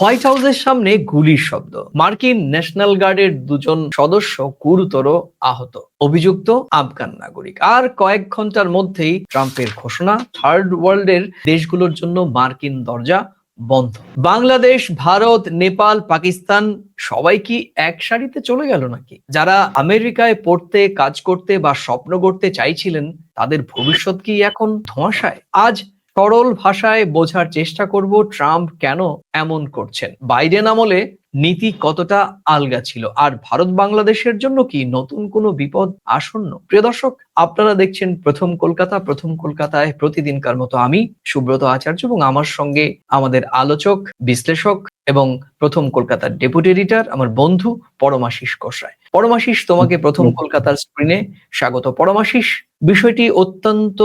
White হাউসের সামনে গুলির শব্দ। মার্কিন ন্যাশনাল গার্ডের দুজন সদস্য গুরুতর আহত। অভিযুক্ত আফগান নাগরিক। আর কয়েক ঘণ্টার মধ্যেই ট্রাম্পের ঘোষণা, থার্ড ওয়ার্ল্ডের দেশগুলোর জন্য মার্কিন দরজা বন্ধ। বাংলাদেশ, ভারত, নেপাল, পাকিস্তান, সবাই কি এক সারিতে চলে গেল নাকি? যারা আমেরিকায় পড়তে, কাজ করতে বা স্বপ্ন করতে চাইছিলেন, তাদের ভবিষ্যৎ কি এখন ধোঁয়াশায়? আজ সরল ভাষায় বোঝার চেষ্টা করব ট্রাম্প কেন এমন করছেন। বাইডেন আমলে নীতি কতটা আলগা ছিল? আর ভারত বাংলাদেশের জন্য কি নতুন কোনো বিপদ আসন্ন? প্রিয় দর্শক, আপনারা দেখছেন প্রথম কলকাতা, প্রথম কলকাতায় প্রতিদিনকার মতো আমি, সুব্রত আচার্য এবং আমার সঙ্গে আমাদের আলোচক, বিশ্লেষক এবং প্রথম কলকাতার ডেপুটি এডিটর, আমার বন্ধু পরমাশিস কষরায় পরমাশিস তোমাকে প্রথম কলকাতার স্ক্রিনে স্বাগত। পরমাশিস বিষয়টি অত্যন্ত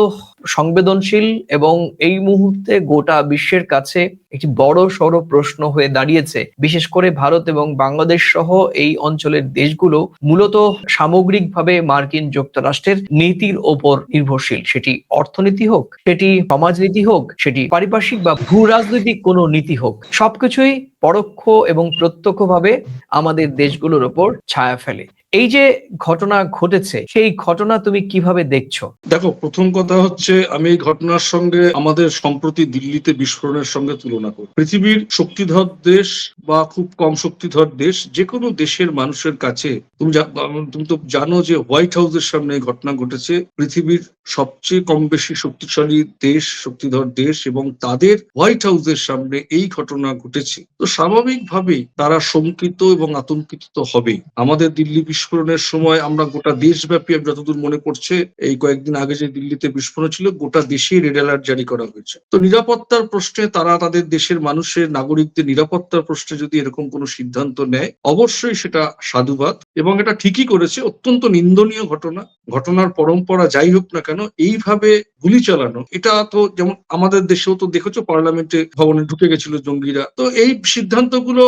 সংবেদনশীল এবং এই মুহূর্তে গোটা বিশ্বের কাছে একটি বড় সড় প্রশ্ন হয়ে দাঁড়িয়েছে। বিশেষ করে ভারত এবং বাংলাদেশ সহ এই অঞ্চলের দেশগুলো মূলত সামগ্রিকভাবে মার্কিন যুক্তরাষ্ট্রের নীতির ওপর নির্ভরশীল। সেটি অর্থনীতি হোক সেটি সমাজনীতি হোক সেটি পারিপার্শ্বিক বা ভূ রাজনৈতিক কোনো নীতি হোক সবকিছুই পরোক্ষ এবং প্রত্যক্ষভাবে আমাদের দেশগুলোর ওপর ছায়া ফেলে। এই যে ঘটনা ঘটেছে, সেই ঘটনা তুমি কীভাবে দেখছ? দেখো, প্রথম কথা হচ্ছে আমি এই ঘটনার সঙ্গে আমাদের সম্প্রতি দিল্লিতে বিস্ফোরণের সঙ্গে তুলনা করি। পৃথিবীর শক্তিধর দেশ বা খুব কম শক্তিধর দেশ যে কোনো দেশের মানুষের কাছে, তুমি তুমি তো জানো যে হোয়াইট হাউসের সামনে এই ঘটনা ঘটেছে। পৃথিবীর সবচেয়ে কম বেশি শক্তিশালী দেশ, শক্তিধর দেশ এবং তাদের হোয়াইট হাউসের সামনে এই ঘটনা ঘটেছে। তো স্বাভাবিকভাবেই তারা শঙ্কিত এবং আতঙ্কিত তো হবেই। আমাদের দিল্লি বিস্ফোরণের সময় আমরা গোটা দেশব্যাপী যতদূর মনে করছে এই কয়েকদিন আগে যে দিল্লিতে বিস্ফোরণ ছিল, গোটা দেশেই রেড অ্যালার্ট জারি করা হয়েছে। তো নিরাপত্তার প্রশ্নে তারা তাদের দেশের মানুষের, নাগরিকদের নিরাপত্তার প্রশ্নে যদি এরকম কোনো সিদ্ধান্ত নেয়, অবশ্যই সেটা সাধুবাদ। এবং এটা ঠিকই করেছে, অত্যন্ত নিন্দনীয় ঘটনা। ঘটনার পরম্পরা যাই হোক না কেন, এইভাবে গুলি চালানো, এটা তো যেমন আমাদের দেশেও তো দেখেছ, পার্লামেন্টে ভবনে ঢুকে গেছিল জঙ্গিরা। তো এই সিদ্ধান্তগুলো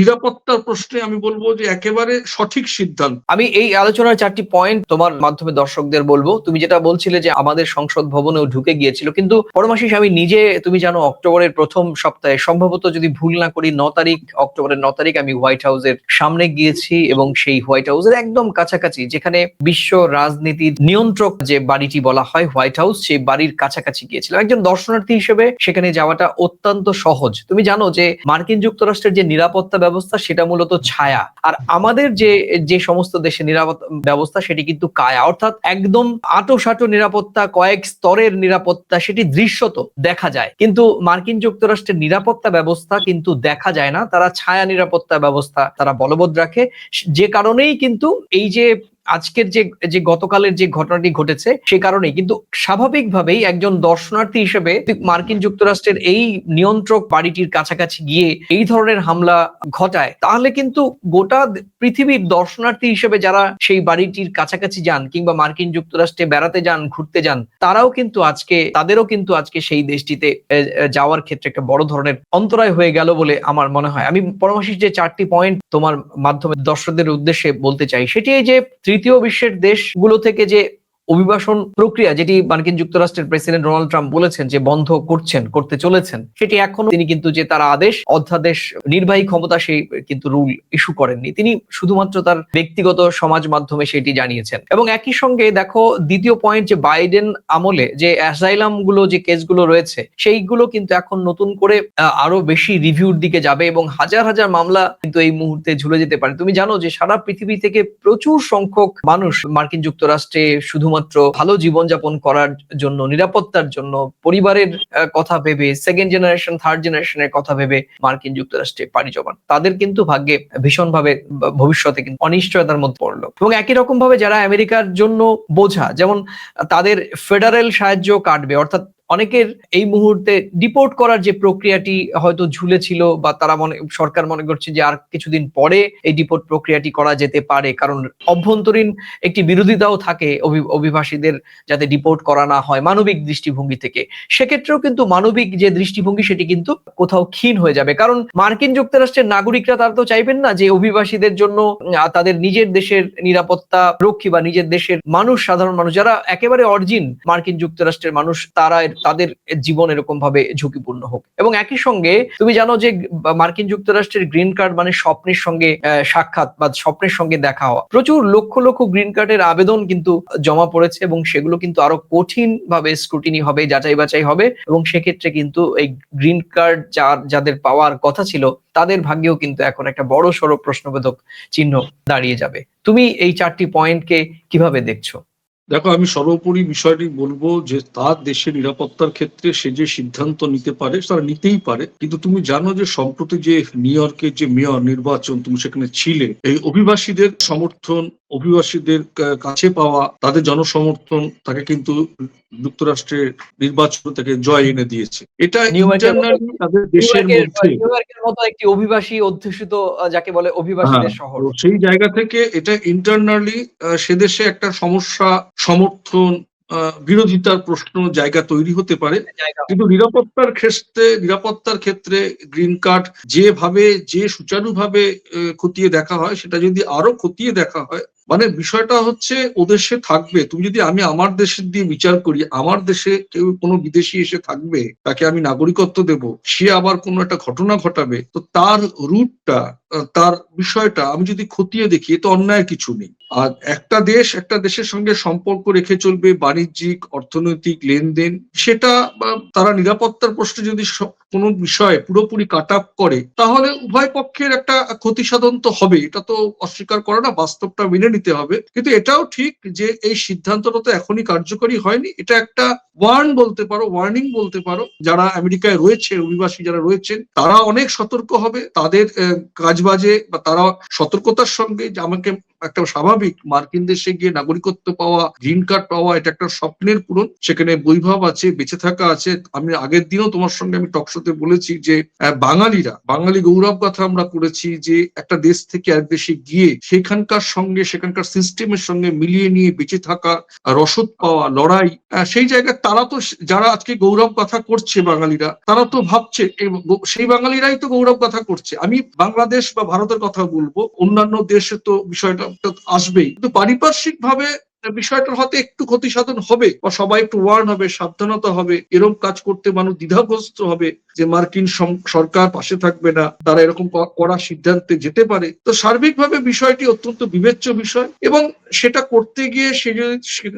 নিরাপত্তার প্রশ্নে আমি বলব যে একেবারে সঠিক সিদ্ধান্ত আমি এই আলোচনার চারটি পয়েন্ট তোমার মাধ্যমে দর্শকদের বলব। তুমি যেটা বলছিলে যে আমাদের সংসদ ভবনেও ঢুকে গিয়েছিল, কিন্তু পরমাশিস, আমি নিজে, তুমি জানো, অক্টোবরের প্রথম সপ্তাহে, সম্ভবত যদি ভুল না করি, ন তারিখ, অক্টোবরের ন তারিখ আমি হোয়াইট হাউসের সামনে গিয়েছি এবং সেই হোয়াইট হাউসের একদম কাছাকাছি, যেখানে বিশ্ব রাজনীতির নিয়ন্ত্রক যে বাড়িটি বলা হয় হোয়াইট হাউস সেই বাড়ির কাছাকাছি গিয়েছিলাম। একজন দর্শনার্থী হিসেবে সেখানে যাওয়াটা অত্যন্ত সহজ। তুমি জানো যে মার্কিন যুক্তরাষ্ট্রের যে নিরাপত্তা ব্যবস্থা, সেটা মূলত ছায়া। আর আমাদের যে যে দেশের নিরাপত্তা ব্যবস্থা, সেটি কিন্তু কায়া। অর্থাৎ একদম আটো সাটো নিরাপত্তা, কয়েক স্তরের নিরাপত্তা, সেটি দৃশ্যত দেখা যায়। কিন্তু মার্কিন যুক্তরাষ্ট্রের নিরাপত্তা ব্যবস্থা কিন্তু দেখা যায় না। তারা ছায়া নিরাপত্তা ব্যবস্থা তারা বলবৎ রাখে। যে কারণেই কিন্তু এই যে আজকের যে যে গতকালের যে ঘটনাটি ঘটেছে সে কারণেই। কিন্তু স্বাভাবিকভাবেই একজন দর্শনার্থী হিসেবে মার্কিন যুক্তরাষ্ট্রের এই নিয়ন্ত্রক বাড়িটির কাছাকাছি গিয়ে এই ধরনের হামলা ঘটায়। তাহলে কিন্তু গোটা পৃথিবীর দর্শনার্থী হিসেবে যারা সেই বাড়িটির কাছাকাছি যান কিংবা মার্কিন যুক্তরাষ্ট্রে বেড়াতে যান, ঘুরতে যান, তারাও কিন্তু আজকে, তাদেরও কিন্তু আজকে সেই দেশটিতে যাওয়ার ক্ষেত্রে একটা বড় ধরনের অন্তরায় হয়ে গেল বলে আমার মনে হয়। আমি পরামর্শ যে চারটি পয়েন্ট তোমার মাধ্যমে দর্শকদের উদ্দেশ্যে বলতে চাই, সেটি এই যে তৃতীয় বিশ্বের দেশগুলো থেকে যে অভিবাসন প্রক্রিয়া যেটি মার্কিন যুক্তরাষ্ট্রের প্রেসিডেন্ট ডোনাল্ড ট্রাম্প বলেছেন যে বন্ধ করছেন, করতে চলেছেন, সেটি এখনও তিনি কিন্তু যে তার আদেশ, অধ্যাদেশ, নির্বাহী ক্ষমতা সেই কিন্তু রুল ইস্যু করেননি। তিনি শুধুমাত্র তার ব্যক্তিগত সমাজ মাধ্যমে সেটি জানিয়েছেন। এবং একই সঙ্গে দেখো, দ্বিতীয় পয়েন্ট যে বাইডেন আমলে যে অ্যাসাইলামগুলো যে কেসগুলো রয়েছে, সেইগুলো কিন্তু এখন নতুন করে আরও বেশি রিভিউর দিকে যাবে এবং হাজার হাজার মামলা কিন্তু এই মুহূর্তে ঝুলে যেতে পারে। তুমি জানো যে সারা পৃথিবী থেকে প্রচুর সংখ্যক মানুষ মার্কিন যুক্তরাষ্ট্রে শুধুমাত্র ভালো জীবনযাপন করার জন্য, নিরাপত্তার জন্য, পরিবারের কথা ভেবে সেকেন্ড জেনারেশন থার্ড জেনারেশনের কথা ভেবে মার্কিন যুক্তরাষ্ট্রে পাড়ি জমান। তাদের কিন্তু ভাগ্যে ভীষণভাবে ভবিষ্যতে কিন্তু অনিশ্চয়তার মধ্যে পড়ল। এবং একই রকম ভাবে যারা আমেরিকার জন্য বোঝা, যেমন তাদের ফেডারেল সাহায্য কাটবে, অর্থাৎ অনেকের এই মুহূর্তে ডিপোর্ট করার যে প্রক্রিয়াটি হয়তো ঝুলেছিল বা তারা মনে, সরকার মনে করছে যে আর কিছুদিন পরে এই ডিপোর্ট প্রক্রিয়াটি করা যেতে পারে। কারণ অভ্যন্তরীণ একটি বিরোধিতাও থাকে অভি- অভিবাসীদের যাতে ডিপোর্ট করা না হয় মানবিক দৃষ্টিভঙ্গি থেকে। সেক্ষেত্রেও কিন্তু মানবিক যে দৃষ্টিভঙ্গি, সেটি কিন্তু কোথাও ক্ষীণ হয়ে যাবে। কারণ মার্কিন যুক্তরাষ্ট্রের নাগরিকরা তারা তো চাইবেন না যে অভিবাসীদের জন্য তাদের নিজের দেশের নিরাপত্তা রক্ষী বা নিজের দেশের মানুষ, সাধারণ মানুষ, যারা একেবারে অরিজিন মার্কিন যুক্তরাষ্ট্রের মানুষ, তারা এর তাদের জীবন এরকম ভাবে ঝুঁকিপূর্ণ হোক। এবং একই সঙ্গে তুমি জানো যে মার্কিন যুক্তরাষ্ট্রের গ্রিন কার্ড মানে স্বপ্নের সঙ্গে সাক্ষাৎ বা স্বপ্নের সঙ্গে দেখা হওয়া। প্রচুর লক্ষ লক্ষ গ্রিন কার্ডের আবেদন কিন্তু জমা পড়েছে এবং সেগুলো কিন্তু আরও কঠিন ভাবে স্ক্রুটিনি হবে, যাচাই বাছাই হবে এবং সেক্ষেত্রে কিন্তু এই গ্রিন কার্ড যার, যাদের পাওয়ার কথা ছিল, তাদের ভাগ্যেও কিন্তু এখন একটা বড় সড়ো প্রশ্নবোধক চিহ্ন দাঁড়িয়ে যাবে। তুমি এই চারটি পয়েন্টকে কীভাবে দেখছ? দেখো, আমি সর্বোপরি বিষয়টি বলব যে তার দেশের নিরাপত্তার ক্ষেত্রে সে যে সিদ্ধান্ত নিতে পারে, তারা নিতেই পারে। কিন্তু তুমি জানো যে সম্প্রতি যে নিউ ইয়র্কের যে মেয়র নির্বাচন, তুমি সেখানে ছিলে, এই অভিবাসীদের সমর্থন অভিবাসীদের কাছে পাওয়া তাদের জনসমর্থন তাকে কিন্তু যুক্তরাষ্ট্রের নির্বাচন থেকে জয় এনে দিয়েছে। এটা তাদের দেশের মধ্যে। একটি অভিবাসী অধ্যুষিত যাকে বলে অভিবাসীদের হ্যাঁ, শহর। সেই জায়গা থেকে এটা ইন্টারনালি সে দেশে একটা সমস্যা সমর্থন বিরোধিতার প্রশ্ন জায়গা তৈরি হতে পারে। কিন্তু নিরাপত্তার ক্ষেত্রে নিরাপত্তার ক্ষেত্রে গ্রিন কার্ড যেভাবে যে সুচারুভাবে খতিয়ে দেখা হয় সেটা যদি আরও খতিয়ে দেখা হয় মানে বিষয়টা হচ্ছে ও দেশে থাকবে। তুমি যদি আমি আমার দেশের দিয়ে বিচার করি, আমার দেশে কেউ কোনো বিদেশি এসে থাকবে, তাকে আমি নাগরিকত্ব দেব, সে আবার কোনো একটা ঘটনা ঘটাবে, তো তার রুটটা, তার বিষয়টা আমি যদি খতিয়ে দেখি তো অন্যায় কিছু নেই। আর একটা দেশ একটা দেশের সঙ্গে সম্পর্ক রেখে চলবে, বাণিজ্যিক, অর্থনৈতিক লেনদেন, সেটা তারা নিরাপত্তার প্রশ্নে যদি কোনো বিষয় পুরোপুরি কাট আপ করে, তাহলে উভয় পক্ষের একটা ক্ষতি সাধন তো হবে এটা তো অস্বীকার করে না, বাস্তবটা মেনে নিতে হবে। কিন্তু এটাও ঠিক যে এই সিদ্ধান্তটা তো এখনই কার্যকরী হয়নি। এটা একটা ওয়ার্ন বলতে পারো ওয়ার্নিং বলতে পারো। যারা আমেরিকায় রয়েছে, অভিবাসী যারা রয়েছেন, তারা অনেক সতর্ক হবে। তাদের কাজবাজে বা তারা সতর্কতার সঙ্গে যে আমাকে একটা স্বাভাবিক। মার্কিন দেশে গিয়ে নাগরিকত্ব পাওয়া, গ্রিন কার্ড পাওয়া, এটা একটা স্বপ্নের পূরণ। সেখানে বৈভব আছে, বেঁচে থাকা আছে। আমি আগের দিনও তোমার সঙ্গে আমি টকশোতে বলেছি যে বাঙালিরা, বাঙালি গৌরব কথা আমরা করেছি যে, একটা দেশ থেকে এক দেশে গিয়ে সেখানকার সঙ্গে, সেখানকার সিস্টেমের সঙ্গে মিলিয়ে নিয়ে বেঁচে থাকা, রসদ পাওয়া, লড়াই সেই জায়গায় তারা তো যারা আজকে গৌরব কথা করছে বাঙালিরা, তারা তো ভাবছে সেই বাঙালিরাই তো গৌরব কথা করছে। আমি বাংলাদেশ বা ভারতের কথা বলব। অন্যান্য দেশে তো বিষয়টা আসবেই। কিন্তু পারিপার্শ্বিক ভাবে বিষয়টার হয়তো একটু ক্ষতি সাধন হবে বা সবাই একটু ওয়ার্ন হবে, সাবধানতা হবে এরকম কাজ করতে মানুষ দ্বিধাগ্রস্ত হবে যে মার্কিন সরকার পাশে থাকবে না, তারা এরকম করা সিদ্ধান্তে যেতে পারে। তো সার্বিকভাবে বিষয়টি অত্যন্ত বিবেচ্য বিষয় এবং সেটা করতে গিয়ে সে যদি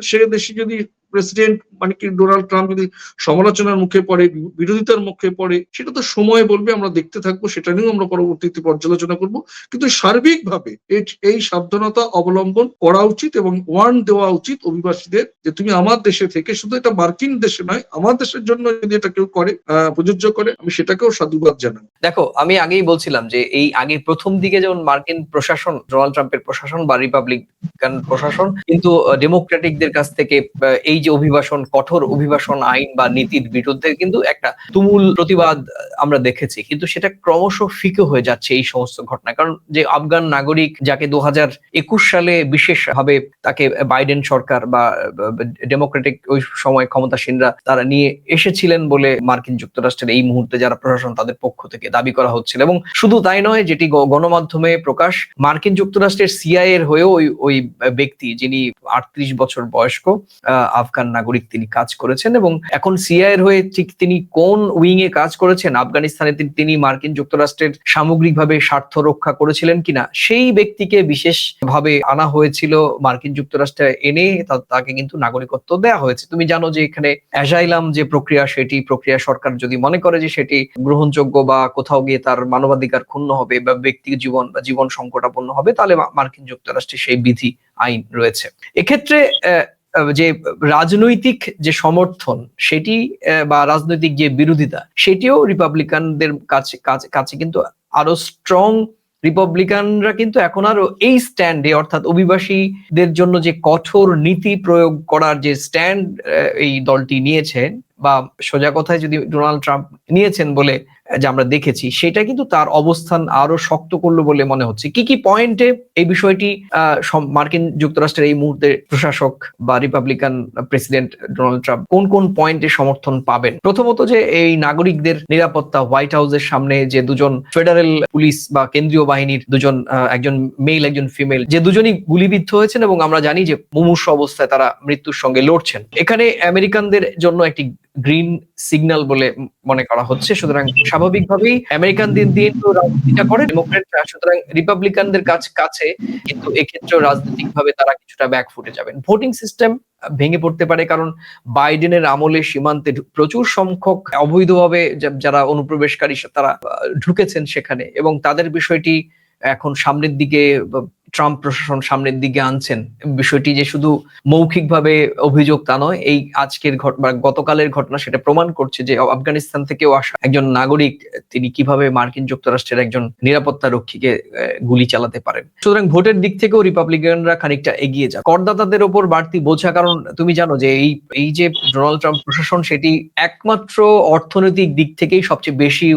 সে দেশে যদি প্রেসিডেন্ট মানে কি ডোনাল্ড ট্রাম্প যদি সমালোচনার মুখে পড়ে বিরোধিতার মুখে পড়ে সেটা তো সময় বলবে আমরা দেখতে থাকব সেটা নিয়েও আমরা পরবর্তীতে পর্যালোচনা করব। কিন্তু সার্বিকভাবে এই- এই সাবধানতা অবলম্বন করা উচিত এবং ওয়ার্ন দেওয়া উচিত অভিবাসীদের যে তুমি আমার দেশে থেকে শুধু এটা মার্কিন দেশে নয় আমার দেশের জন্য যদি এটা কেউ করে প্রযোজ্য করে আমি সেটাকেও সাধুবাদ জানাই। দেখো আমি আগেই বলছিলাম যে এই আগে প্রথম দিকে যেমন মার্কিন প্রশাসন ডোনাল্ড ট্রাম্পের প্রশাসন বা রিপাবলিকান প্রশাসন কিন্তু ডেমোক্রেটিকদের কাছ থেকে আহ, এই যে অভিবাসন, কঠোর অভিবাসন আইন বা নীতির বিরুদ্ধে কিন্তু একটা তুমুল প্রতিবাদ আমরা দেখেছি। কিন্তু সেটা ক্রমশ ফিকে হয়ে যাচ্ছে এই সমস্ত ঘটনা। কারণ যে আফগান নাগরিক যাকে দু হাজার একুশ সালে বিশেষভাবে তাকে বাইডেন সরকার বা ডেমোক্রেটিক ওই সময় ক্ষমতাসীনরা তারা নিয়ে এসেছিলেন বলে মার্কিন যুক্তরাষ্ট্রের এই মুহূর্তে যারা প্রশাসন তাদের পক্ষ থেকে দাবি করা হচ্ছিল। এবং শুধু তাই নয়, যেটি গণমাধ্যমে প্রকাশ, মার্কিন যুক্তরাষ্ট্রের সিআই এর হয়েও ওই ওই ব্যক্তি যিনি আটত্রিশ বছর বয়স্ক আফগান নাগরিক তিনি কাজ করেছেন এবং এখন সিআই এর হয়ে ঠিক তিনি কোন উইং এ কাজ করেছেন? আফগানিস্তানে তিনি মার্কিন যুক্তরাষ্ট্রের সামগ্রিকভাবে স্বার্থ রক্ষা করেছিলেন কিনা? সেই ব্যক্তিকে বিশেষভাবে আনা হয়েছিল মার্কিন যুক্তরাষ্ট্রে এনে তাকে কিন্তু নাগরিকত্ব দেওয়া হয়েছে। তুমি জানো যে এখানে অ্যাজাইলাম যে প্রক্রিয়া, সেটি প্রক্রিয়া সরকার যদি মনে করে যে সেটি গ্রহণযোগ্য বা কোথাও গিয়ে তার মানবাধিকার ক্ষুণ্ণ হবে বা ব্যক্তি জীবন বা জীবন সংকটাপন্ন হবে, তাহলে মার্কিন যুক্তরাষ্ট্রে সেই বিধি আইন রয়েছে। এক্ষেত্রে যে রাজনৈতিক যে সমর্থন সেটি বা রাজনৈতিক যে বিরোধিতা সেটিও রিপাবলিকানদের কাছে- কাছে কিন্তু আরও স্ট্রং রিপাবলিকানরা কিন্তু এখন আরও এই স্ট্যান্ডে অর্থাৎ অভিবাসীদের জন্য যে কঠোর নীতি প্রয়োগ করার যে স্ট্যান্ড এই দলটি নিয়েছেন, বা সোজা কথায় যদি ডোনাল্ড ট্রাম্প নিয়েছেন বলে যে আমরা দেখেছি, সেটা কিন্তু তার অবস্থান আরও শক্ত করল বলে মনে হচ্ছে। কি কি পয়েন্টে এই বিষয়টি মার্কিন যুক্তরাষ্ট্রের এই মুহূর্তে প্রশাসক বা রিপাবলিকান প্রেসিডেন্ট ডোনাল্ড ট্রাম্প কোন কোন পয়েন্টে সমর্থন পাবেন? প্রথমত যে এই নাগরিকদের নিরাপত্তা হোয়াইট হাউসের সামনে যে দুজন ফেডারেল পুলিশ বা কেন্দ্রীয় বাহিনীর দুজন একজন মেল একজন ফিমেল যে দুজনই গুলিবিদ্ধ হয়েছেন এবং আমরা জানি যে মুমূর্ষ অবস্থায় তারা মৃত্যুর সঙ্গে লড়ছেন। এখানে আমেরিকানদের জন্য একটি গ্রিন সিগন্যাল বলে মনে করা হচ্ছে। সুতরাং স্বাভাবিকভাবেই আমেরিকান দিন দিন তো রাজনীতিটা করে, ডেমোক্রেটরা, সুতরাং রিপাবলিকানদের কাছে কাছে কিন্তু এক্ষেত্রেও রাজনৈতিকভাবে তারা কিছুটা ব্যাক ফুটে যাবেন। ভোটিং সিস্টেম ভেঙে পড়তে পারে কারণ বাইডেনের আমলে সীমান্তে প্রচুর সংখ্যক অবৈধভাবে যারা অনুপ্রবেশকারী তারা ঢুকেছেন সেখানে এবং তাদের বিষয়টি এখন সামনের দিকে ট্রাম্প প্রশাসন সামনের দিকে আনছেন। বিষয়টি যে শুধু মৌখিকভাবে অভিযোগ তা নয়, এই আজকের ঘটনা গতকালের ঘটনা সেটা প্রমাণ করছে যে আফগানিস্তান থেকেও আসা একজন নাগরিক, তিনি কীভাবে মার্কিন যুক্তরাষ্ট্রের একজন নিরাপত্তা রক্ষীকে গুলি চালাতে পারেন। সুতরাং ভোটের দিক থেকেও রিপাবলিকানরা খানিকটা এগিয়ে যায় করদাতাদের ওপর বাড়তি বোঝা, কারণ তুমি জানো যে এই এই যে ডোনাল্ড ট্রাম্প প্রশাসন, সেটি একমাত্র অর্থনৈতিক দিক থেকেই সবচেয়ে বেশি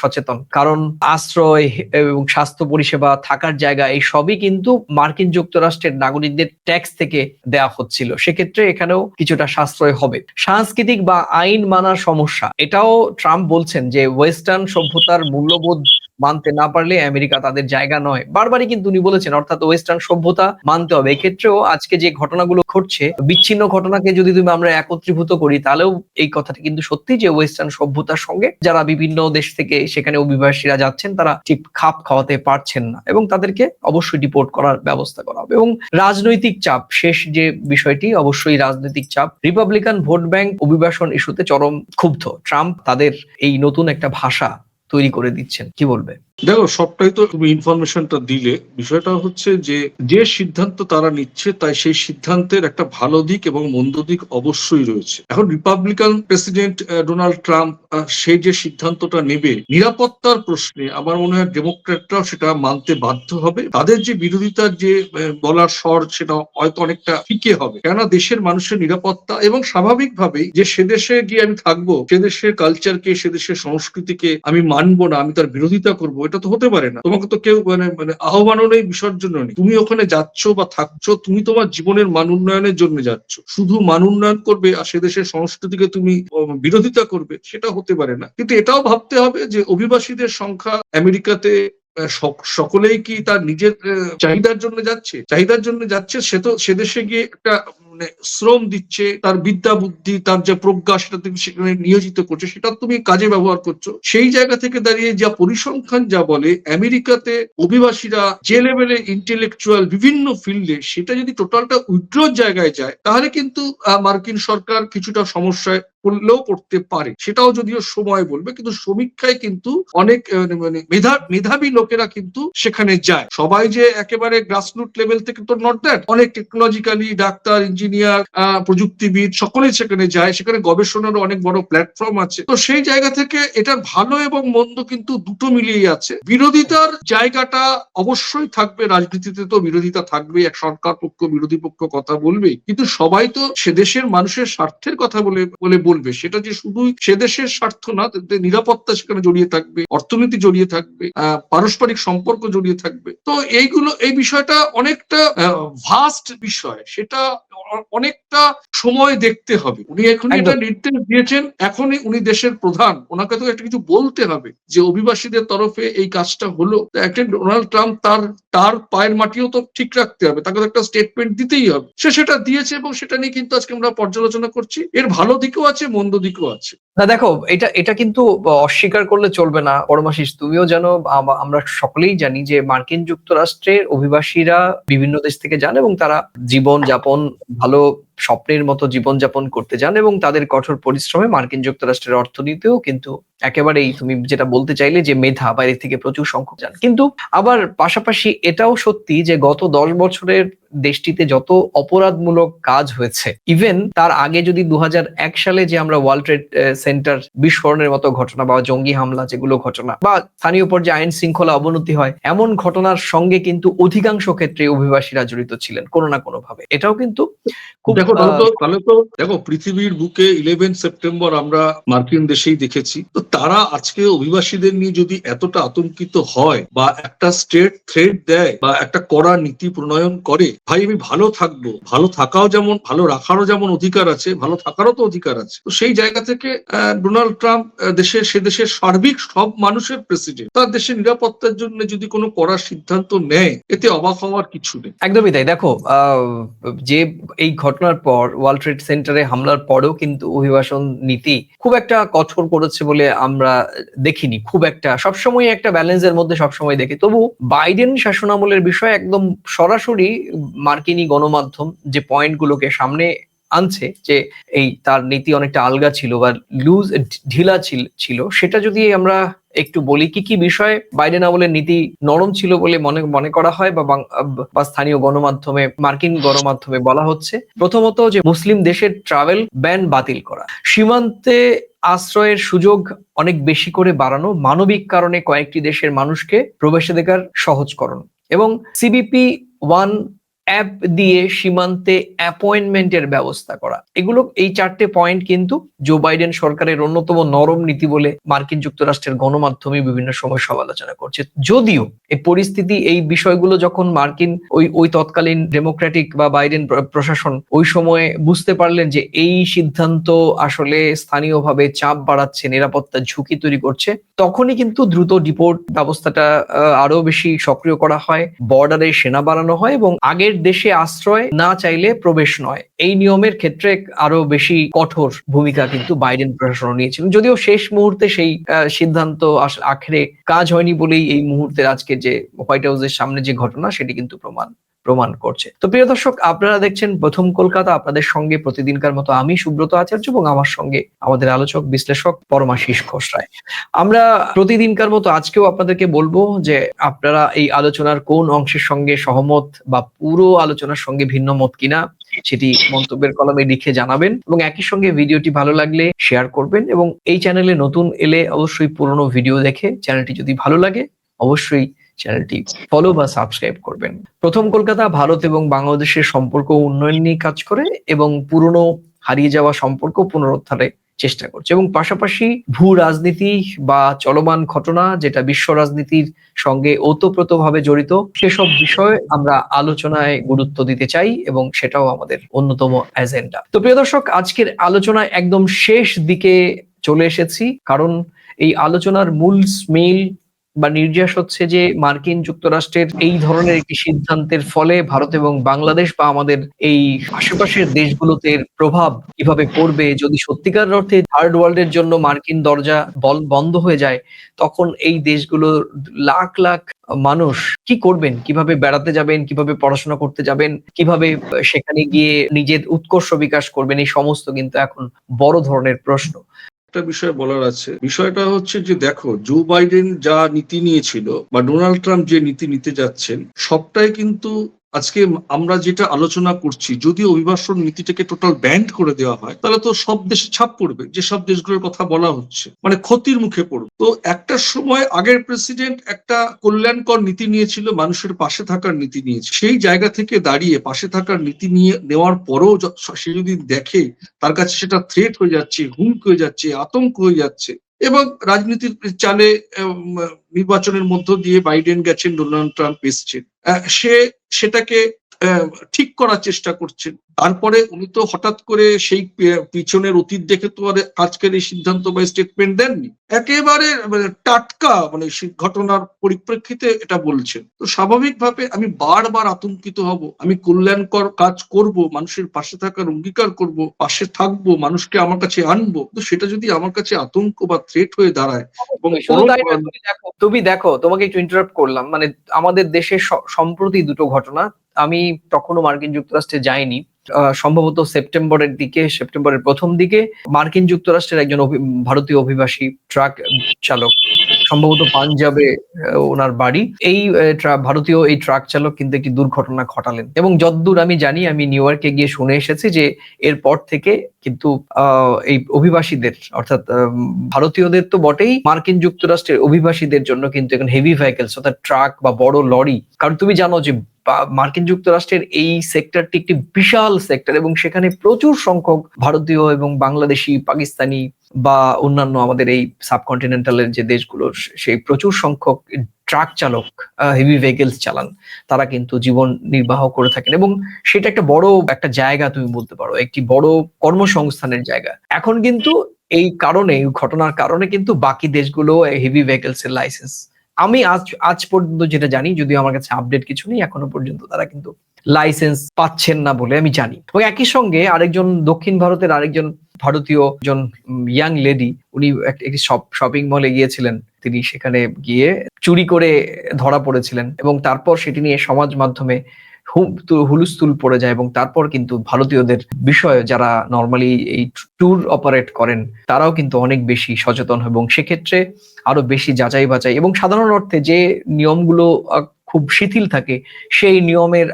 সচেতন। কারণ আশ্রয় এবং স্বাস্থ্য পরিষেবা থাকার জায়গা, এই সবই কিন্তু মার্কিন যুক্তরাষ্ট্রের নাগরিকদের ট্যাক্স থেকে দেয়া হচ্ছিল। সেক্ষেত্রে এখানেও কিছুটা সাশ্রয় হবে। সাংস্কৃতিক বা আইন মানার সমস্যা। এটাও ট্রাম্প বলছেন যে ওয়েস্টার্ন সভ্যতার মূল্যবোধ মানতে না পারলে আমেরিকা তাদের জায়গা নয়। বারবারই কিন্তু উনি বলেছেন, অর্থাৎ ওয়েস্টার্ন সভ্যতা মানতে হবে। এক্ষেত্রেও আজকে যে ঘটনাগুলো ঘটছে, বিচ্ছিন্ন ঘটনাকে যদি তুমি আমরা একত্রীভূত করি, তাহলেও এই কথাটা কিন্তু সত্যি যে ওয়েস্টার্ন সভ্যতার সঙ্গে যারা বিভিন্ন দেশ থেকে সেখানে অভিবাসীরা যাচ্ছেন, তারা ঠিক খাপ খাওয়াতে পারছেন না এবং তাদেরকে অবশ্যই ডিপোর্ট করার ব্যবস্থা করা হবে। এবং রাজনৈতিক চাপ, শেষ যে বিষয়টি, অবশ্যই রাজনৈতিক চাপ। রিপাবলিকান ভোট ব্যাংক অভিবাসন ইস্যুতে চরম ক্ষুব্ধ। ট্রাম্প তাদের এই নতুন একটা ভাষা তৈরি করে দিচ্ছেন। কি বলবে? দেখো, সবটাই তো তুমি ইনফরমেশনটা দিলে। বিষয়টা হচ্ছে যে যে সিদ্ধান্ত তারা নিচ্ছে, তাই সেই সিদ্ধান্তের একটা ভালো দিক এবং মন্দ দিক অবশ্যই রয়েছে। এখন রিপাবলিকান প্রেসিডেন্ট ডোনাল্ড ট্রাম্প সেই যে সিদ্ধান্তটা নেবে, নিরাপত্তার প্রশ্নে আমার মনে হয় ডেমোক্র্যাটরাও সেটা মানতে বাধ্য হবে। তাদের যে বিরোধিতার যে বলার স্বর, সেটা হয়তো অনেকটা ফিকে হবে। কেননা দেশের মানুষের নিরাপত্তা এবং স্বাভাবিকভাবেই যে সে দেশে গিয়ে আমি থাকব, সে দেশের কালচারকে সে দেশের সংস্কৃতিকে আমি মানবো না, আমি তার বিরোধিতা করব এটা তো হতে পারে না। তোমাকে তো কেউ মানে মানে আহ্বানও নেই বিসর্জন নেই। তুমি ওখানে যাচ্ছ বা থাকছো, তুমি তোমার জীবনের মান উন্নয়নের জন্য যাচ্ছ। শুধু মান উন্নয়ন করবে আর সে দেশের সংস্কৃতিকে তুমি বিরোধিতা করবে, সেটা হতে পারে না। কিন্তু এটাও ভাবতে হবে যে অভিবাসীদের সংখ্যা আমেরিকাতে সক- সকলেই কি তার নিজের চাহিদার জন্য যাচ্ছে? চাহিদার জন্য যাচ্ছে, সে তো, সে দেশে গিয়ে একটা মানে শ্রম দিচ্ছে, তার বিদ্যা বুদ্ধি, তার যে প্রজ্ঞা, সেটা তুমি সেখানে নিয়োজিত করছ, সেটা তুমি কাজে ব্যবহার করছ। সেই জায়গা থেকে দাঁড়িয়ে যা পরিসংখ্যান যা বলে, আমেরিকাতে অভিবাসীরা যে লেভেলে ইন্টেলেকচুয়াল বিভিন্ন ফিল্ডে, সেটা যদি টোটালটা উইথড্র জায়গায় যায়, তাহলে কিন্তু মার্কিন সরকার কিছুটা সমস্যায় পড়লেও পড়তে পারে। সেটাও যদিও সময় বলবে, কিন্তু সমীক্ষায় কিন্তু অনেক মানে মেধা, মেধাবী লোকেরা কিন্তু সেখানে যায়। সবাই যে একেবারে গ্রাসরুট লেভেল থেকে তো নট দ্যাট অনেক টেকনোলজিক্যালি ডাক্তার ইঞ্জিনিয়ার প্রযুক্তিবিদ সকলেই সেখানে যায়। সেখানে গবেষণারও অনেক বড় প্ল্যাটফর্ম আছে। তো সেই জায়গা থেকে এটার ভালো এবং মন্দ কিন্তু দুটো মিলিয়েই আছে। বিরোধিতার জায়গাটা অবশ্যই থাকবে। রাজনীতিতে তো বিরোধিতা থাকবে এক সরকার পক্ষ, বিরোধী পক্ষ কথা বলবেই। কিন্তু সবাই তো সে দেশের মানুষের স্বার্থের কথা বলে বলে বলবে সেটা যে শুধুই সে দেশের স্বার্থ না তাতে নিরাপত্তা সেখানে জড়িয়ে থাকবে অর্থনীতি জড়িয়ে থাকবে পারস্পরিক সম্পর্ক জড়িয়ে থাকবে। তো এইগুলো এই বিষয়টা অনেকটা ভাস্ট বিষয়। সেটা অনেকটা সময় দেখতে হবে। উনি এখন এটা নির্দেশ দিয়েছেন এখনই উনি দেশের প্রধান। ওনাকে তো একটা কিছু বলতে হবে যে অভিবাসীদের তরফে এই কাজটা হলো। একটা ডোনাল্ড ট্রাম্প তার তার পায়ের মাটিও তো ঠিক রাখতে হবে তাকে তো একটা স্টেটমেন্ট দিতেই হবে। সে সেটা দিয়েছে এবং সেটা নিয়ে কিন্তু আজকে আমরা পর্যালোচনা করছি। এর ভালো দিকও আছে মন্দ দিকও আছে। না, দেখো, এটা এটা কিন্তু অস্বীকার করলে চলবে না পরমাশিস তুমিও জানো, আম- আমরা সকলেই জানি যে মার্কিন যুক্তরাষ্ট্রের অভিবাসীরা বিভিন্ন দেশ থেকে যান এবং তারা জীবন যাপন ভালো স্বপ্নের মতো জীবনযাপন করতে যান এবং তাদের কঠোর পরিশ্রমে মার্কিন যুক্তরাষ্ট্রের অর্থনীতিও কিন্তু একেবারেই তুমি যেটা বলতে চাইলে যে মেধা বাইরে থেকে প্রচুর সংখ্যক যান কিন্তু আবার পাশাপাশি এটাও সত্যি যে গত দশ বছরের দেশটিতে যত অপরাধমূলক কাজ হয়েছে ইভেন তার আগে যদি দু হাজার এক সালে যে আমরা ওয়ার্ল্ড ট্রেড সেন্টার বিস্ফোরণের মতো ঘটনা বা জঙ্গি হামলা যেগুলো ঘটনা বা স্থানীয় পর্যায়ে আইন শৃঙ্খলা অবনতি হয়, এমন ঘটনার সঙ্গে কিন্তু অধিকাংশ ক্ষেত্রে অভিবাসীরা জড়িত ছিলেন কোনো না কোনো ভাবে এটাও কিন্তু খুব দেখো তাহলে তো দেখো পৃথিবীর বুকে ইলেভেন সেপ্টেম্বর আমরা মার্কিন দেশেই দেখেছি। তো তারা আজকে অভিবাসীদের নিয়ে যদি এতটা আতঙ্কিত হয় বা একটা স্টেট থ্রেড দেয় বা একটা কড়া নীতি প্রণয়ন করে ভাই আমি ভালো থাকব। ভালো থাকাও যেমন ভালো রাখারও যেমন অধিকার আছে ভালো থাকারও তো অধিকার আছে। তো সেই জায়গা থেকে ডোনাল্ড ট্রাম্প দেশের সে দেশের সার্বিক সব মানুষের প্রেসিডেন্ট। তার দেশের নিরাপত্তার জন্য যদি কোনো কড়া সিদ্ধান্ত নেয় এতে অবাক হওয়ার কিছু নেই। একদমই তাই। দেখো আহ, যে এই ঘটনার পর ওয়ার্ল্ড ট্রেড সেন্টারে হামলার পরেও কিন্তু অভিবাসন নীতি খুব একটা কঠোর করেছে বলে আমরা দেখিনি। খুব একটা সবসময় একটা ব্যালেন্সের মধ্যে সবসময় দেখি। তবু বাইডেন শাসনামলের বিষয়ে একদম সরাসরি মার্কিনী গণমাধ্যম যে পয়েন্টগুলোকে সামনে আনছে যে এই তার নীতি অনেকটা আলগা ছিল বা লুজ ঢিলা ছিল- সেটা যদি আমরা একটু বলি, কি কি বিষয়ে বাইডেন আমলের নীতি নরম ছিল বলে মনে মনে করা হয় বা স্থানীয় গণমাধ্যমে, মার্কিন গণমাধ্যমে বলা হচ্ছে? প্রথমত যে মুসলিম দেশের ট্রাভেল ব্যান বাতিল করা। সীমান্তে আশ্রয়ের সুযোগ অনেক বেশি করে বাড়ানো মানবিক কারণে কয়েকটি দেশের মানুষকে প্রবেশাধিকার সহজকরণ। এবং সিবিপি ওয়ান অ্যাপ দিয়ে সীমান্তে অ্যাপয়েন্টমেন্টের ব্যবস্থা করা। এগুলো, এই চারটে পয়েন্ট কিন্তু জো বাইডেন সরকারের অন্যতম নরম নীতি বলে মার্কিন যুক্তরাষ্ট্রের গণমাধ্যমে বিভিন্ন সময় সমালোচনা করছে। যদিও এই পরিস্থিতি, এই বিষয়গুলো যখন মার্কিন ওই ওই তৎকালীন ডেমোক্রেটিক বা বাইডেন প্রশাসন ওই সময়ে বুঝতে পারলেন যে এই সিদ্ধান্ত আসলে স্থানীয়ভাবে চাপ বাড়াচ্ছে, নিরাপত্তার ঝুঁকি তৈরি করছে, তখনই কিন্তু দ্রুত ডিপোর্ট ব্যবস্থাটা আরও বেশি সক্রিয় করা হয় বর্ডারে সেনা বাড়ানো হয় এবং আগের দেশে আশ্রয় না চাইলে প্রবেশ নয়। এই নিয়মের ক্ষেত্রে আরও বেশি কঠোর ভূমিকা কিন্তু বাইডেন প্রশাসন নিয়েছিলেন যদিও শেষ মুহূর্তে সেই সিদ্ধান্ত আখেরে কাজ হয়নি বলেই এই মুহূর্তে আজকে যে হোয়াইট হাউসের সামনে যে ঘটনা, সেটি কিন্তু প্রমাণ প্রমাণ করছে। তো প্রিয় দর্শক, আপনারা দেখছেন প্রথম কলকাতা। আপনাদের সঙ্গে প্রতিদিনকার মতো আমি, সুব্রত আচার্য এবং আমার সঙ্গে আমাদের আলোচক, বিশ্লেষক পরমাশিস ঘোষ রায়। আমরা প্রতিদিনকার মতো আজকেও আপনাদেরকে বলব যে আপনারা এই আলোচনার কোন অংশের সঙ্গে সহমত বা পুরো আলোচনার সঙ্গে ভিন্ন মত কিনা, সেটি মন্তব্যের কলমে লিখে জানাবেন এবং একই সঙ্গে ভিডিওটি ভালো লাগলে শেয়ার করবেন এবং এই চ্যানেলে নতুন এলে অবশ্যই পুরনো ভিডিও দেখে চ্যানেলটি যদি ভালো লাগে, অবশ্যই চ্যানেলটি ফলো বা সাবস্ক্রাইব করবেন। প্রথম কলকাতা, ভারত এবং বাংলাদেশের সম্পর্ক উন্নয়ন নিয়ে কাজ করে এবং পুরনো হারিয়ে যাওয়া সম্পর্ক পুনরুদ্ধারে চেষ্টা করছে এবং পাশাপাশি ভূ রাজনীতি বা চলমান ঘটনা যেটা বিশ্ব রাজনীতির সঙ্গে ওতপ্রোতভাবে জড়িত, সেসব বিষয়ে আমরা আলোচনায় গুরুত্ব দিতে চাই এবং সেটাও আমাদের অন্যতম এজেন্ডা তো প্রিয় দর্শক, আজকের আলোচনায় একদম শেষ দিকে চলে এসেছি, কারণ এই আলোচনার মূল স্মেল বা নির্যাস হচ্ছে যে মার্কিন যুক্তরাষ্ট্রের এই ধরনের একটি সিদ্ধান্তের ফলে ভারত এবং বাংলাদেশ বা আমাদের এই আশেপাশের দেশগুলোতে প্রভাব কীভাবে পড়বে, যদি সত্যিকার অর্থে থার্ড ওয়ার্ল্ডের জন্য মার্কিন দরজা বন্ধ হয়ে যায়, তখন এই দেশগুলোর লাখ লাখ মানুষ কি করবেন? কীভাবে বেড়াতে যাবেন? কীভাবে পড়াশোনা করতে যাবেন? কীভাবে সেখানে গিয়ে নিজের উৎকর্ষ বিকাশ করবেন? এই সমস্ত কিন্তু এখন বড় ধরনের প্রশ্ন। একটা বিষয় বলার আছে। বিষয়টা হচ্ছে যে দেখো জো বাইডেন যা নীতি নিয়েছিল বা ডোনাল্ড ট্রাম্প যে নীতি নিতে যাচ্ছেন, সবটাই কিন্তু আজকে আমরা যেটা আলোচনা করছি, যদি অভিবাসন নীতিটাকে টোটাল ব্যান্ড করে দেওয়া হয়, তাহলে তো সব দেশে ছাপ পড়বে, যে সব দেশগুলোর কথা বলা হচ্ছে মানে ক্ষতির মুখে পড়বে। তো একটা সময় আগের প্রেসিডেন্ট একটা কল্যাণকর নীতি নিয়েছিল, মানুষের পাশে থাকার নীতি নিয়েছে। সেই জায়গা থেকে দাঁড়িয়ে পাশে থাকার নীতি নিয়ে নেওয়ার পরেও সে যদি দেখে, তার কাছে সেটা থ্রেট হয়ে যাচ্ছে, হুমকি হয়ে যাচ্ছে, আতঙ্ক হয়ে যাচ্ছে এবং রাজনীতির চালে নির্বাচনের মধ্য দিয়ে বাইডেন গেছেন ডোনাল্ড ট্রাম্প এসছেন। সে সেটাকে ঠিক করার চেষ্টা করছেন। তারপরে উনি তো হঠাৎ করে সেই পিছনের অতীত দেখে তো আর আজকের এই সিদ্ধান্ত বা স্টেটমেন্ট দেননি। একেবারে মানে টাটকা মানে ঘটনার পরিপ্রেক্ষিতে এটা বলছেন। তো স্বাভাবিকভাবে আমি বারবার আতঙ্কিত হব। আমি কল্যাণকর কাজ করব মানুষের পাশে থাকার অঙ্গীকার করব পাশে থাকব মানুষকে আমার কাছে আনব। তো সেটা যদি আমার কাছে আতঙ্ক বা থ্রেট হয়ে দাঁড়ায় এবং তুমি দেখো তুমি দেখো তোমাকে একটু ইন্টারাপ্ট করলাম। মানে আমাদের দেশের স- সম্প্রতি দুটো ঘটনা। আমি তখনও মার্কিন যুক্তরাষ্ট্রে যাইনি। সম্ভবত সেপ্টেম্বরের দিকে, সেপ্টেম্বরের প্রথম দিকে মার্কিন যুক্তরাষ্ট্রের একজন ভারতীয় অভিবাসী ট্রাক চালক, সম্ভবত পাঞ্জাবে ওনার বাড়ি, এই ভারতীয় এই ট্রাক চালক কিন্তু একটি দুর্ঘটনা ঘটালেন। এবং যতদূর আমি জানি, আমি নিউ ইয়র্কে গিয়ে শুনে এসেছি যে এরপর থেকে কিন্তু এই অভিবাসীদের, অর্থাৎ ভারতীয়দের তো বটেই মার্কিন যুক্তরাষ্ট্রের অভিবাসীদের জন্য কিন্তু এখন হেভি ভেহিকেলস অর্থাৎ ট্রাক বা বড় লরি। কারণ তুমি জানো যে মার্কিন যুক্তরাষ্ট্রের এই সেক্টরটি একটি বিশাল সেক্টর এবং সেখানে প্রচুর সংখ্যক ভারতীয় এবং বাংলাদেশি, পাকিস্তানি বা অন্যান্য আমাদের এই সাবকন্টিনেন্টালের যে দেশগুলো সেই প্রচুর সংখ্যক ট্রাক চালক হেভি ভেহিকেলস চালান। তারা কিন্তু জীবন নির্বাহ করে থাকেন এবং সেটা একটা বড় একটা জায়গা তুমি বলতে পারো, একটি বড় কর্মসংস্থানের জায়গা। এখন কিন্তু এই কারণে, ঘটনার কারণে কিন্তু বাকি দেশগুলো হেভি ভেহিকেলস এর লাইসেন্স আমি আজ আজ পর্যন্ত যেটা জানি, যদিও আমার কাছে আপডেট কিছু নেই, এখনও পর্যন্ত তারা কিন্তু লাইসেন্স পাচ্ছেন না বলে আমি জানি। এবং একই সঙ্গে আরেকজন দক্ষিণ ভারতের আরেকজন ভারতীয়, একজন ইয়াং লেডি উনি এক- একটি শপিং মলে গিয়েছিলেন। তিনি সেখানে গিয়ে চুরি করে ধরা পড়েছিলেন এবং তারপর সেটি নিয়ে সমাজ মাধ্যমে হুলুস্থুল পড়ে যায় এবং তারপর কিন্তু ভারতীয়দের বিষয়ে যারা নর্মালি এই ট্যুর অপারেট করেন, তারাও কিন্তু অনেক বেশি সচেতন এবং সেক্ষেত্রে আরও বেশি যাচাই বাছাই এবং সাধারণ অর্থে যে নিয়মগুলো খুব শিথিল থাকে, সেই নিয়মের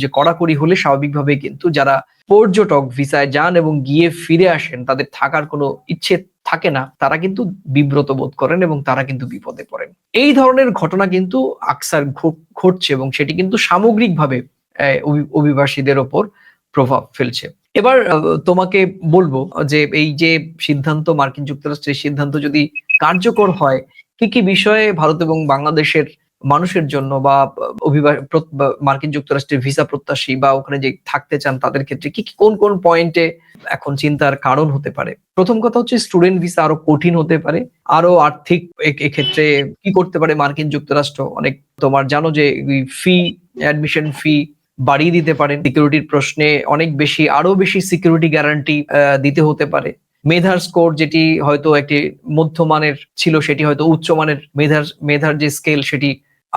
যে কড়াকড়ি হলে স্বাভাবিকভাবে কিন্তু যারা পর্যটক ভিসায় যান এবং গিয়ে ফিরে আসেন, তাদের থাকার কোনো ইচ্ছে থাকে না, তারা কিন্তু বিব্রত বোধ করেন এবং তারা কিন্তু বিপদে পড়েন। এই ধরনের ঘটনা কিন্তু আকসার ঘটছে এবং সেটি কিন্তু সামগ্রিকভাবে অভিবাসীদের ওপর প্রভাব ফেলছে। এবার তোমাকে বলব যে এই যে সিদ্ধান্ত, মার্কিন যুক্তরাষ্ট্রের সিদ্ধান্ত যদি কার্যকর হয়, কি কি বিষয়ে ভারত এবং বাংলাদেশের মানুষের জন্য বা মার্কিন যুক্তরাষ্ট্রের ভিসা প্রত্যাশী বা ওখানে যে থাকতে চান তাদের ক্ষেত্রে কি কোন কোন পয়েন্টে এখন চিন্তার কারণ হতে পারে? প্রথম কথা হচ্ছে স্টুডেন্ট ভিসা আরও কঠিন হতে পারে। আরও আর্থিক এক্ষেত্রে কি করতে পারে মার্কিন যুক্তরাষ্ট্র? অনেক তোমার জানো যে ফি অ্যাডমিশন ফি বাড়িয়ে দিতে পারেন। সিকিউরিটির প্রশ্নে অনেক বেশি, আরও বেশি সিকিউরিটি গ্যারান্টি দিতে হতে পারে। মেধার স্কোর যেটি হয়তো একটি মধ্যমানের ছিল, সেটি হয়তো উচ্চমানের মেধার মেধার যে স্কেল সেটি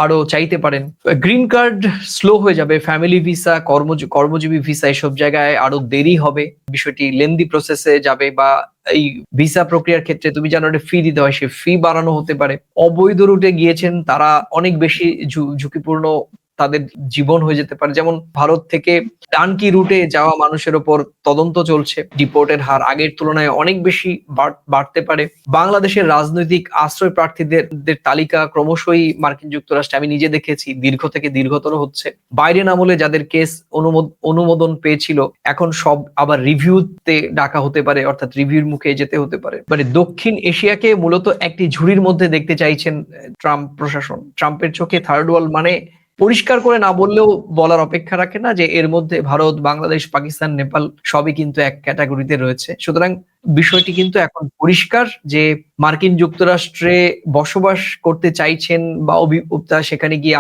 আরও চাইতে পারেন। গ্রিন কার্ড স্লো হয়ে যাবে ফ্যামিলি ভিসা কর্ম কর্মজীবী ভিসা এসব জায়গায় আরও দেরি হবে। বিষয়টি লেন্দি প্রসেসে যাবে বা এই ভিসা প্রক্রিয়ার ক্ষেত্রে তুমি জানো ফি দিতে হয়, সে ফি বাড়ানো হতে পারে। অবৈধ রুটে গিয়েছেন, তারা অনেক বেশি ঝুঁকিপূর্ণ তাদের জীবন হয়ে যেতে পারে। যেমন ভারত থেকে টানকি রুটে যাওয়া মানুষের ওপর তদন্ত চলছে। ডিপোর্টের হার আগের তুলনায় অনেক বেশি বাড়- বাড়তে পারে। বাংলাদেশের রাজনৈতিক আশ্রয় প্রার্থীদের তালিকা ক্রমশই মার্কিন যুক্তরাষ্ট্রে, আমি নিজে দেখেছি, দীর্ঘ থেকে দীর্ঘতর হচ্ছে। বাইডেন আমলে যাদের কেস অনুমোদ- অনুমোদন পেয়েছিল, এখন সব আবার রিভিউতে ডাকা হতে পারে, অর্থাৎ রিভিউর মুখে যেতে হতে পারে। মানে দক্ষিণ এশিয়াকে মূলত একটি ঝুড়ির মধ্যে দেখতে চাইছেন ট্রাম্প প্রশাসন। ট্রাম্পের চোখে থার্ড ওয়ার্ল্ড মানে পরিষ্কার করে না বললেও বলার অপেক্ষা রাখে না যে এর মধ্যে ভারত, বাংলাদেশ, পাকিস্তান, নেপাল সবই কিন্তু এক ক্যাটাগরিতে রয়েছে। সুতরাং বিষয়টি কিন্তু এখন পরিষ্কার যে মার্কিন যুক্তরাষ্ট্রে বসবাস করতে চাইছেন বা অভিজ্ঞতা সেখানে গিয়ে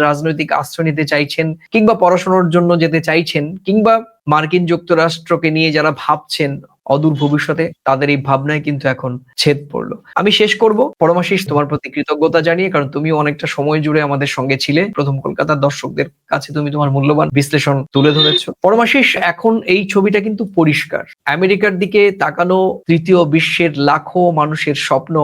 রাজনৈতিক আশ্রয় নিতে চাইছেন কিংবা পড়াশোনার জন্য যেতে চাইছেন কিংবা মার্কিন যুক্তরাষ্ট্রকে নিয়ে যারা ভাবছেন অদূর ভবিষ্যতে, তাদের এই ভাবনায় কিন্তু এখন ছেদ পড়ল। আমি শেষ করব। পরমাশিস, তোমার প্রতি কৃতজ্ঞতা জানিয়ে, কারণ তুমি অনেকটা সময় জুড়ে আমাদের সঙ্গে ছিলে। প্রথম কলকাতার দর্শকদের কাছে তুমি তোমার মূল্যবান বিশ্লেষণ তুলে ধরেছ। পরমাশিস, এখন এই ছবিটা কিন্তু পরিষ্কার। আমেরিকার দিকে তাকানো তৃতীয় বিশ্বের লাখো মানুষের স্বপ্ন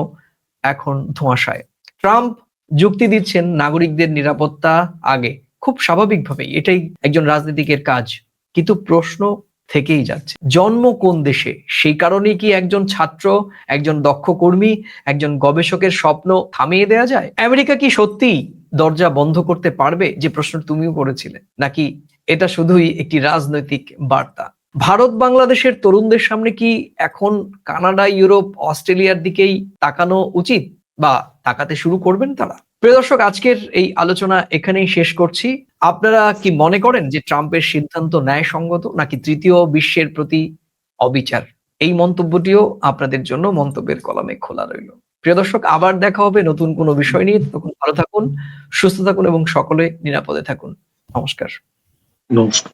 এখন ধোঁয়াশায়। ট্রাম্প যুক্তি দিচ্ছেন নাগরিকদের নিরাপত্তা আগে। খুব স্বাভাবিকভাবেই এটাই একজন রাজনীতিকের কাজ। কিন্তু প্রশ্ন থেকেই যাচ্ছে। জন্ম কোন দেশে? সেই কারণেই কি একজন ছাত্র, একজন দক্ষ কর্মী, একজন গবেষকের স্বপ্ন থামিয়ে দেওয়া যায়? আমেরিকা কি সত্যিই দরজা বন্ধ করতে পারবে? যে প্রশ্ন তুমিও করেছিলে। নাকি এটা শুধুই একটি রাজনৈতিক বার্তা? ভারত বাংলাদেশের তরুণদের সামনে কি এখন কানাডা, ইউরোপ, অস্ট্রেলিয়ার দিকেই তাকানো উচিত? বা তাকাতে শুরু করবেন তারা? প্রিয় দর্শক, আজকের এই আলোচনা এখানেই শেষ করছি। আপনারা কি মনে করেন যে ট্রাম্পের সিদ্ধান্ত ন্যায় সঙ্গত নাকি তৃতীয় বিশ্বের প্রতি অবিচার? এই মন্তব্যটিও আপনাদের জন্য মন্তব্যের কলামে খোলা রইল। প্রিয় দর্শক, আবার দেখা হবে নতুন কোনো বিষয় নিয়ে। তখন ভালো থাকুন, সুস্থ থাকুন এবং সকলে নিরাপদে থাকুন। নমস্কার। নমস্কার।